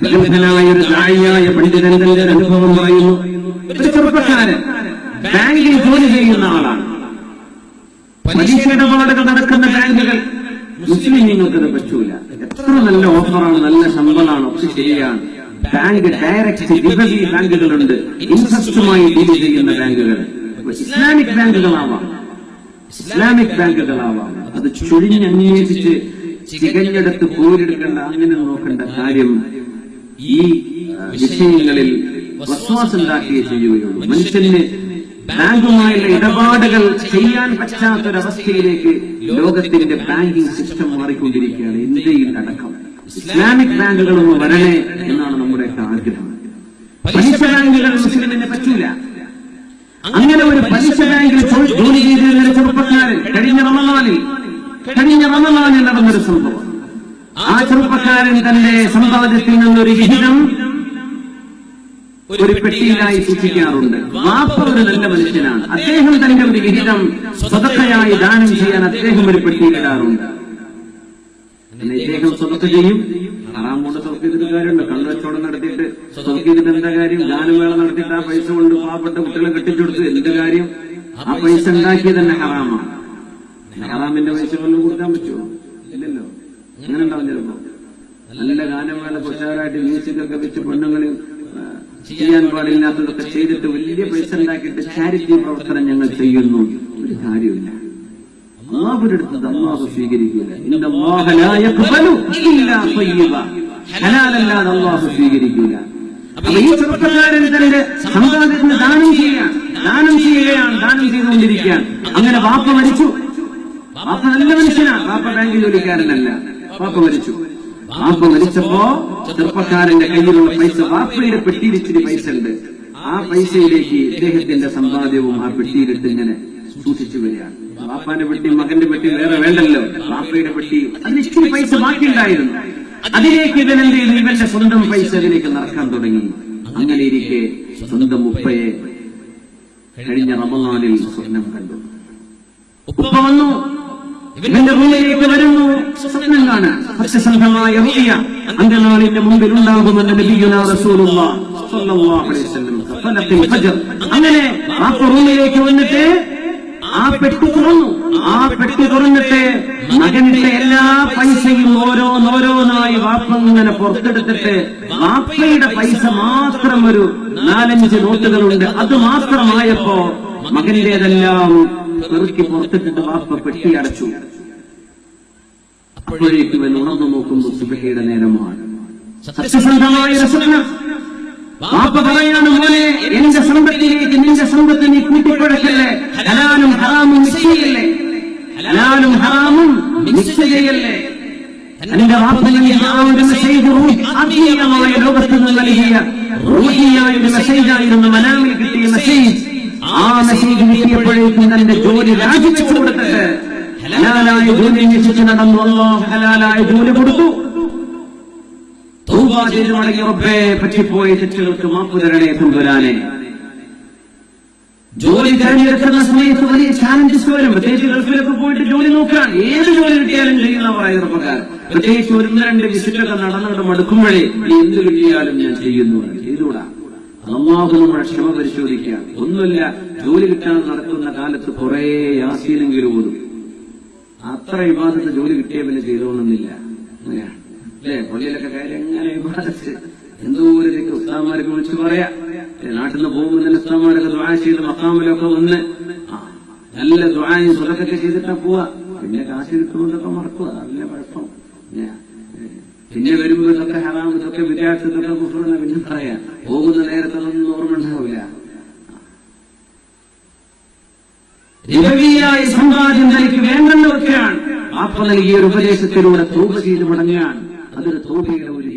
പ്രഗത്ഭനായ ഒരു ദായിയായ പണ്ഡിതൻ തന്റെ ഒരു അനുഭവം പറയുന്നു. ഒരു ചെറുപ്പക്കാരൻ ബാങ്കിൽ ജോലി ചെയ്യുന്ന ആളാണ്. പലിശ ഇടപാടുകൾ നടക്കുന്ന ബാങ്കുകൾ മുസ്ലിങ്ങൾക്ക് പറ്റൂല. എത്ര നല്ല ഓഫറാണ് നല്ല ശമ്പളമാണ് ഒക്കെ ശരിയാണ്. ബാങ്ക് ഡയറക്റ്റ് ഡിബസി ബാങ്കുകളുണ്ട്. ഇൻട്രസ്റ്റുമായി ഡീൽ ചെയ്യുന്ന ബാങ്കുകൾ. ഇസ്ലാമിക് ബാങ്കുകളാവാം. ഇസ്ലാമിക് ബാങ്കുകളാവാം. അത് ചുഴിഞ്ഞന്വേഷിച്ച് തികഞ്ഞെടുത്ത് പോരെടുക്കേണ്ട അങ്ങനെ നോക്കേണ്ട കാര്യം ഈ വിഷയങ്ങളിൽ വസ്വാസുണ്ടാക്കിയേ ചെയ്യുകയുള്ളൂ. മനുഷ്യന് ബാങ്കുമായുള്ള ഇടപാടുകൾ ചെയ്യാൻ പറ്റാത്തൊരവസ്ഥയിലേക്ക് ലോകത്തിന്റെ ബാങ്കിംഗ് സിസ്റ്റം മാറിക്കൊണ്ടിരിക്കുകയാണ് ഇന്ത്യയിൽ അടക്കം. ഇസ്ലാമിക് ബാങ്കുകളൊന്ന് വരണേ എന്നാണ് നമ്മുടെ ആഗ്രഹം. പലിശ ബാങ്കുകൾ മുസ്ലിമിന് പറ്റൂല. അങ്ങനെ ഒരു പലിശ ബാങ്കിൽ ജോലി ചെയ്തിരുന്ന ചെറുപ്പക്കാരൻ കഴിഞ്ഞ റമനാലിൽ കഴിഞ്ഞ റമനാലിൽ നടന്നൊരു സംഭവം. ആ ചെറുപ്പക്കാരൻ തന്റെ സമ്പാദ്യത്തിൽ നിന്നൊരു വിഹിതം ഒരു പെട്ടിയിലായി സൂക്ഷിക്കാറുണ്ട്. വാപ്പ ഒരു നല്ല മനുഷ്യനാണ്. അദ്ദേഹം തന്റെ ഒരു വിഹിതം സ്വതക്കയായി ദാനം ചെയ്യാൻ അദ്ദേഹം ഒരു പെട്ടിയിലിടാറുണ്ട്. ഇദ്ദേഹം സ്വതക്ക ചെയ്യും. ഹറാം കൊണ്ട് സ്വതക്ക ചെയ്തിട്ട് കാര്യമുണ്ട് കണ്ടുവച്ചോടം നടത്തിയിട്ട് സ്വതക്ക എന്താ കാര്യം? ഗാനമേള നടത്തിയിട്ട് ആ പൈസ കൊണ്ട് പാവപ്പെട്ട കുട്ടികളെ കെട്ടിച്ചെടുത്ത് എന്ത് കാര്യം? ആ പൈസ ഉണ്ടാക്കിയത് തന്നെ ഹറാമാണ്. ഹറാമിന്റെ പൈസ കൊല്ലം കൊടുക്കാൻ പറ്റുമോ? ഇല്ലല്ലോ. അങ്ങനെ ഉണ്ടാവും നല്ല ഗാനമേള കൊച്ചാറായിട്ട് മ്യൂസിക്കൊക്കെ വെച്ച് പെണ്ണുങ്ങളിൽ ആ, ചെയ്യാൻ പാടില്ലാത്തതൊക്കെ ചെയ്തിട്ട് വലിയ പൈസ ഉണ്ടാക്കിയിട്ട് ചാരിറ്റി പ്രവർത്തനം ഞങ്ങൾ ചെയ്യുന്നു. ഒരു കാര്യമില്ല അള്ളാഹുവിന്റെ അടുത്ത് അള്ളാഹു സ്വീകരിക്കില്ല. ഹലാലല്ലാതെ അള്ളാഹു സ്വീകരിക്കില്ല അപ്പൊ ഈ ചെറുപ്പക്കാരൻ തന്റെ സമ്പാദ്യത്തിന് ദാനം ചെയ്യാൻ ദാനം ചെയ്യുകയാണ് ദാനം ചെയ്തുകൊണ്ടിരിക്കുകയാണ്. അങ്ങനെ വാപ്പ മരിച്ചു. വാപ്പ നല്ല മനുഷ്യനാണ് വാപ്പ ബാങ്ക് ജോലിക്കാരനല്ല. വാപ്പ മരിച്ചു. വാപ്പ മരിച്ചപ്പോ ചെറുപ്പക്കാരന്റെ കയ്യിലുള്ള പൈസ വാപ്പയുടെ പെട്ടിയിൽ ഇച്ചിരി പൈസ ഉണ്ട്. ആ പൈസയിലേക്ക് ഇദ്ദേഹത്തിന്റെ സമ്പാദ്യവും ആ പെട്ടിയിലിട്ട് ഇങ്ങനെ സൂക്ഷിച്ചു വരികയാണ്. വാപ്പാന്റെ പെട്ടി മകന്റെ പെട്ടി വേറെ വേണ്ടല്ലോ. വാപ്പയുടെ പെട്ടി അതിന് ഇച്ചിരി പൈസ ബാക്കിയുണ്ടായിരുന്നു. അതിലേക്ക് ഇവൻ എന്ത് ചെയ്തു? ഇവന്റെ സ്വന്തം പൈസ അതിലേക്ക് നടക്കാൻ തുടങ്ങി. അങ്ങനെ ഇരിക്കെ സ്വന്തം ഉപ്പയെ കഴിഞ്ഞ റമദാനിൽ സ്വപ്നം കണ്ടു. ഉപ്പ വന്നു. ഇവന്റെ റൂമിലേക്ക് വരുന്നു. സ്വപ്നം കാണാൻ. സത്യസന്ധമായ റുയ അന്ത്യനാളിന്റെ മുമ്പിൽ ഉണ്ടാകുമെന്ന് നബിയുന റസൂലുള്ള അങ്ങനെ ആ റൂമിലേക്ക് വന്നിട്ട് ആ പെട്ടി തുറന്നു. ആ പെട്ടി തുറന്നിട്ട് മകന്റെ എല്ലാ പൈസയും ഓരോന്നോരോന്നായി വാപ്പ ഇങ്ങനെ പുറത്തെടുത്തിട്ട് വാപ്പയുടെ പൈസ മാത്രം ഒരു നാലഞ്ച് നോട്ടുകളുണ്ട്. അത് മാത്രമായപ്പോ മകന്റേതെല്ലാം പെറുക്കി പുറത്തിട്ടിട്ട് വാപ്പ പെട്ടി അടച്ചു. അപ്പോഴേക്കും എന്ന് ഉണർന്നു നോക്കുമ്പോൾ സുബഹയുടെ നേരമാണ്. സത്യസന്ധമായ വാപ്പ പറയാണ് മോനെ എന്റെ സമ്പത്തിലേക്ക് നിന്റെ സമ്പത്ത് നീ കൂട്ടിക്കുഴക്കല്ലേ ഹലാലും ഹറാമും മിക്സ് ചെയ്യല്ലേ ഹലാലും ഹറാമും നിശ്ചയല്ലേ? ചെയ്യല്ലേ എന്റെ വാപ്പ നൽകിയ ആ ഒരു മെസ്സേജ് ആത്മീയമായ ലോകത്ത് നിന്ന് നൽകിയ റൂഹിയായ ഒരു മെസ്സേജായിരുന്നു മനാമിൽ കിട്ടിയ മെസ്സേജ്. ആ മെസ്സേജ് കിട്ടിയപ്പോഴേക്കും തന്റെ ജോലി രാജിവെച്ചു കൊടുത്തിട്ട് ഹലാലായ ജോലി അന്വേഷിച്ച് നടന്നു അള്ളാഹു ഹലാലായ ജോലി കൊടുത്തു. തൗബ ചെയ്ത് റബ്ബേ പറ്റിപ്പോയ തെറ്റുകൾക്ക് മാപ്പ് തരണേ തമ്പുരാനെ ജോലി തിരഞ്ഞെടുക്കുന്ന സമയത്ത് വലിയ ചാലഞ്ചസ് വരും പ്രത്യേകിച്ച് ഗൾഫിലൊക്കെ പോയിട്ട് ജോലി നോക്കാൻ. ഏത് ജോലി കിട്ടിയാലും ചെയ്യുന്ന പറയുന്ന പ്രകാരം പ്രത്യേകിച്ച് ഒരു രണ്ട് വിസിറ്റൊക്കെ നടന്നിട്ട് മടുക്കുമ്പോഴേ എന്ത് കിട്ടിയാലും ഞാൻ ചെയ്യുന്നു. ചെയ്തുകൂടാ അള്ളാഹു നമ്മുടെ ക്ഷമ പരിശോധിക്കുക ഒന്നുമില്ല ജോലി കിട്ടാതെ നടക്കുന്ന കാലത്ത് കുറെ യാസീനെങ്കിലും ഓതും. അത്ര വിവാദത്തെ ജോലി കിട്ടിയ പിന്നെ ചെയ്തോണമെന്നില്ല അല്ലേ? പള്ളിയിലൊക്കെ കയറി എങ്ങനെ വിവാദത്ത് എന്തോ ഒരു ദിക്ക് ഉസ്താമാരൊക്കെ വിളിച്ചു പറയാ നാട്ടിൽ നിന്ന് പോകുമ്പോൾ തന്നെ ഉസ്താമാരൊക്കെ ദ്വാ ചെയ്ത് മക്കാമിലൊക്കെ വന്ന് നല്ല ദ്വായും സ്വലക്കൊക്കെ ചെയ്തിട്ടാ പോവാ. പിന്നെ കാശ് കിട്ടുമെന്നൊക്കെ മറക്കുക. അതിന്റെ കുഴപ്പം. പിന്നെ വരുമ്പോൾ ഇതൊക്കെ ഹറാം ഇതൊക്കെ വിദ്യാർത്ഥി ഇതൊക്കെ കുഫറെന്ന് പിന്നെ പറയാം. പോകുന്ന നേരത്തൊന്നും ഓർമ്മ ഉണ്ടാവില്ല. രവിയായ സമ്പാദ്യം തനിക്ക് വേണ്ടെന്നൊക്കെയാണ് ഒരു ഉപദേശത്തിലൂടെ തോപ ചെയ്ത് മടങ്ങാൻ അതൊരു തോപയുടെ ഒരു